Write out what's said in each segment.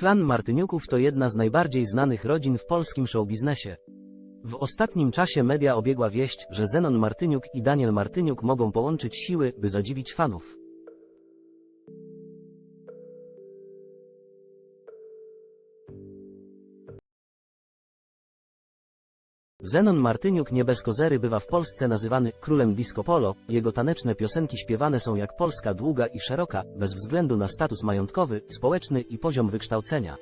Klan Martyniuków to jedna z najbardziej znanych rodzin w polskim showbiznesie. W ostatnim czasie media obiegła wieść, że Zenon Martyniuk i Daniel Martyniuk mogą połączyć siły, by zadziwić fanów. Zenon Martyniuk nie bez kozery bywa w Polsce nazywany królem disco polo, jego taneczne piosenki śpiewane są jak Polska długa i szeroka, bez względu na status majątkowy, społeczny i poziom wykształcenia.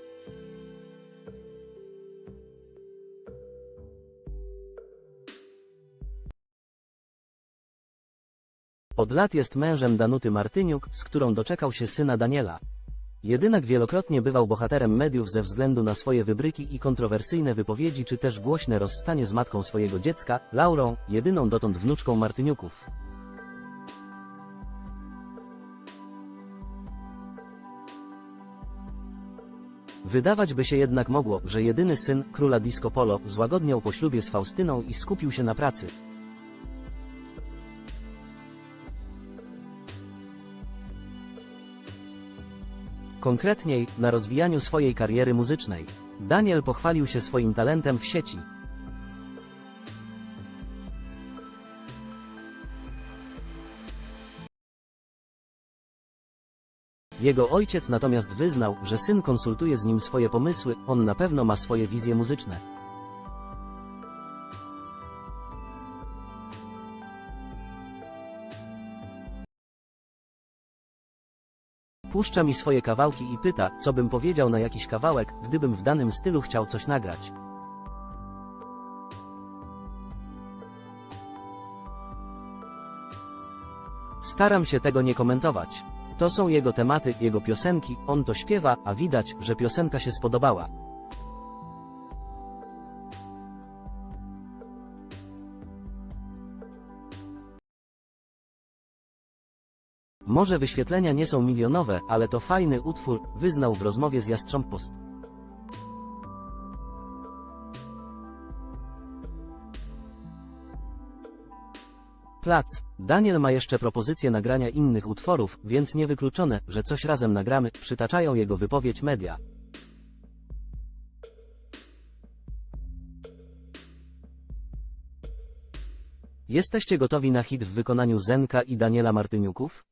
Od lat jest mężem Danuty Martyniuk, z którą doczekał się syna Daniela. Jedynak wielokrotnie bywał bohaterem mediów ze względu na swoje wybryki i kontrowersyjne wypowiedzi czy też głośne rozstanie z matką swojego dziecka, Laurą, jedyną dotąd wnuczką Martyniuków. Wydawać by się jednak mogło, że jedyny syn, króla disco polo, złagodniał po ślubie z Faustyną i skupił się na pracy. Konkretniej, na rozwijaniu swojej kariery muzycznej. Daniel pochwalił się swoim talentem w sieci. Jego ojciec natomiast wyznał, że syn konsultuje z nim swoje pomysły, on na pewno ma swoje wizje muzyczne. Puszcza mi swoje kawałki i pyta, co bym powiedział na jakiś kawałek, gdybym w danym stylu chciał coś nagrać. Staram się tego nie komentować. To są jego tematy, jego piosenki, on to śpiewa, a widać, że piosenka się spodobała. Może wyświetlenia nie są milionowe, ale to fajny utwór, wyznał w rozmowie z Jastrząb Post. Plac. Daniel ma jeszcze propozycję nagrania innych utworów, więc niewykluczone, że coś razem nagramy, przytaczają jego wypowiedź media. Jesteście gotowi na hit w wykonaniu Zenka i Daniela Martyniuków?